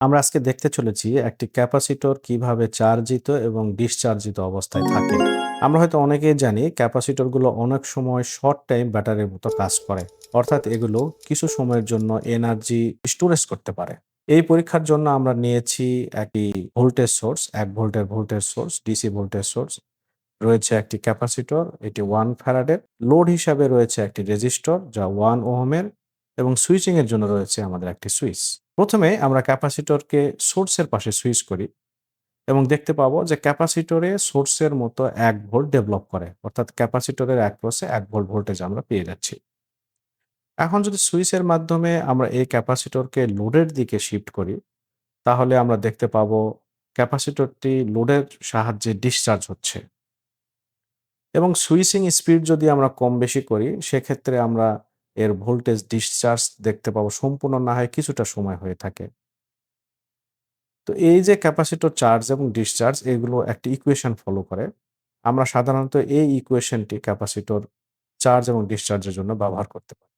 আমরা আজকে দেখতে চলেছি একটি ক্যাপাসিটর কীভাবে চার্জিত এবং ডিসচার্জিত অবস্থায় থাকে। আমরা হয়তো অনেকেই জানি ক্যাপাসিটরগুলো অনেক সময় শর্ট টাইম ব্যাটারির মতো কাজ করে। অর্থাৎ এগুলো কিছু সময়ের জন্য এনার্জি স্টোরেজ করতে পারে। এই পরীক্ষার জন্য আমরা নিয়েছি একটি ভোল্টেজ সোর্স, এক ভোল্টের voltage source, DC voltage source. রয়েছে একটি ক্যাপাসিটর, এটি ওয়ান ফ্যারাডের। লোড হিসাবে রয়েছে একটি রেজিস্টর যা ওয়ান ওহমের এবং সুইচিং এর জন্য রয়েছে আমাদের একটি সুইচ। প্রথমে আমরা ক্যাপাসিটরকে সোর্সের পাশে সুইচ করি এবং দেখতে পাবো যে ক্যাপাসিটরে সোর্সের মতো এক ভোল্ট ডেভেলপ করে। অর্থাৎ ক্যাপাসিটরের এক অ্যাক্রসে এক ভোল্ট ভোল্টেজ আমরা পেয়ে যাচ্ছি। এখন যদি সুইচের মাধ্যমে আমরা এই ক্যাপাসিটরকে লোডের দিকে শিফট করি, তাহলে আমরা দেখতে পাবো ক্যাপাসিটরটি লোডের সাহায্যে ডিসচার্জ হচ্ছে। এবং সুইচিং স্পিড যদি আমরা কম বেশি করি, সেক্ষেত্রে আমরা এর ভোল্টেজ ডিসচার্জ দেখতে পাবো সম্পূর্ণ না হয় কিছুটা সময় হয়ে থাকে। তো এই যে ক্যাপাসিটর চার্জ এবং ডিসচার্জ এগুলো একটি ইকুয়েশন ফলো করে। আমরা সাধারণত এই ইকুয়েশনটি ক্যাপাসিটর চার্জ এবং ডিসচার্জের জন্য ব্যবহার করতে পারি।